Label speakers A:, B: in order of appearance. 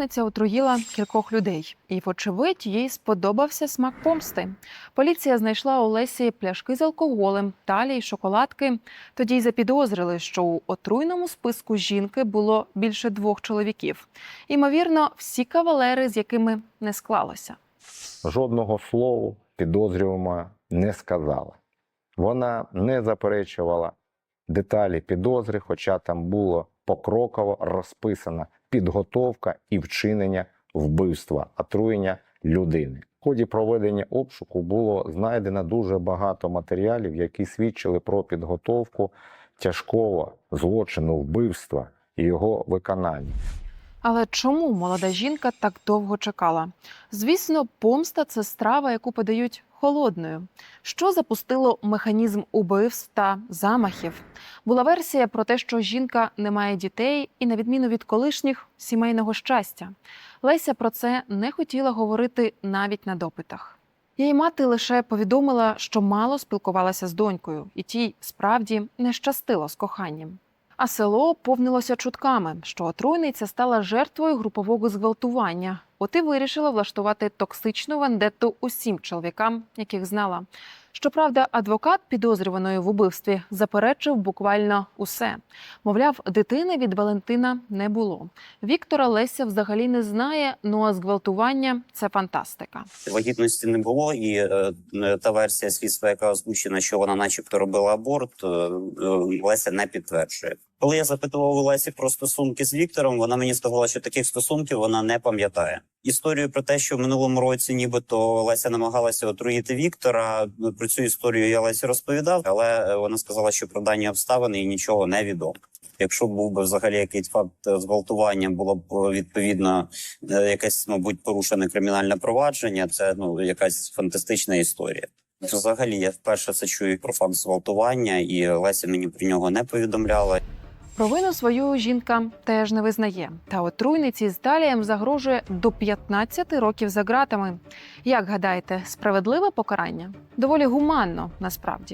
A: зловмисниця отруїла кількох людей, і, вочевидь, їй сподобався смак помсти. Поліція знайшла у Лесі пляшки з алкоголем, талі й шоколадки. Тоді й запідозрили, що у отруйному списку жінки було більше двох чоловіків. Імовірно, всі кавалери, з якими не склалося.
B: Жодного слова підозрювана не сказала. Вона не заперечувала деталі підозри, хоча там було покроково розписана підготовка і вчинення вбивства, отруєння людини. В ході проведення обшуку було знайдено дуже багато матеріалів, які свідчили про підготовку тяжкого злочину вбивства і його виконання.
A: Але чому молода жінка так довго чекала? Звісно, помста це страва, яку подають холодною. Що запустило механізм убивств та замахів? Була версія про те, що жінка не має дітей і, на відміну від колишніх, сімейного щастя. Леся про це не хотіла говорити навіть на допитах. Її мати лише повідомила, що мало спілкувалася з донькою, і тій справді не щастило з коханням. А село повнилося чутками, що отруйниця стала жертвою групового зґвалтування. От і вирішила влаштувати токсичну вендетту усім чоловікам, яких знала. Щоправда, адвокат підозрюваної в убивстві заперечив буквально усе. Мовляв, дитини від Валентина не було. Віктора Леся взагалі не знає. Ну а зґвалтування це фантастика.
C: Вагітності не було, і е, та версія слідства, яка озвучена, що вона, начебто, робила аборт, е, е, Леся не підтверджує. Коли я запитував у Лесі про стосунки з Віктором, вона мені сказала, що таких стосунків вона не пам'ятає. Історію про те, що в минулому році, нібито Леся намагалася отруїти Віктора. Про цю історію я Лесі розповідав, але е, вона сказала, що про дані обставини і нічого не відомо. Якщо був би взагалі якийсь факт зґвалтування, було б е, відповідно е, якесь, мабуть, порушене кримінальне провадження. Це ну якась фантастична історія. Взагалі, я вперше це чую про факт зґвалтування, і Леся мені про нього не повідомляла.
A: Провину свою жінка теж не визнає. Та отруйниці з Далієм загрожує до 15 років за ґратами. Як гадаєте, справедливе покарання? Доволі гуманно насправді.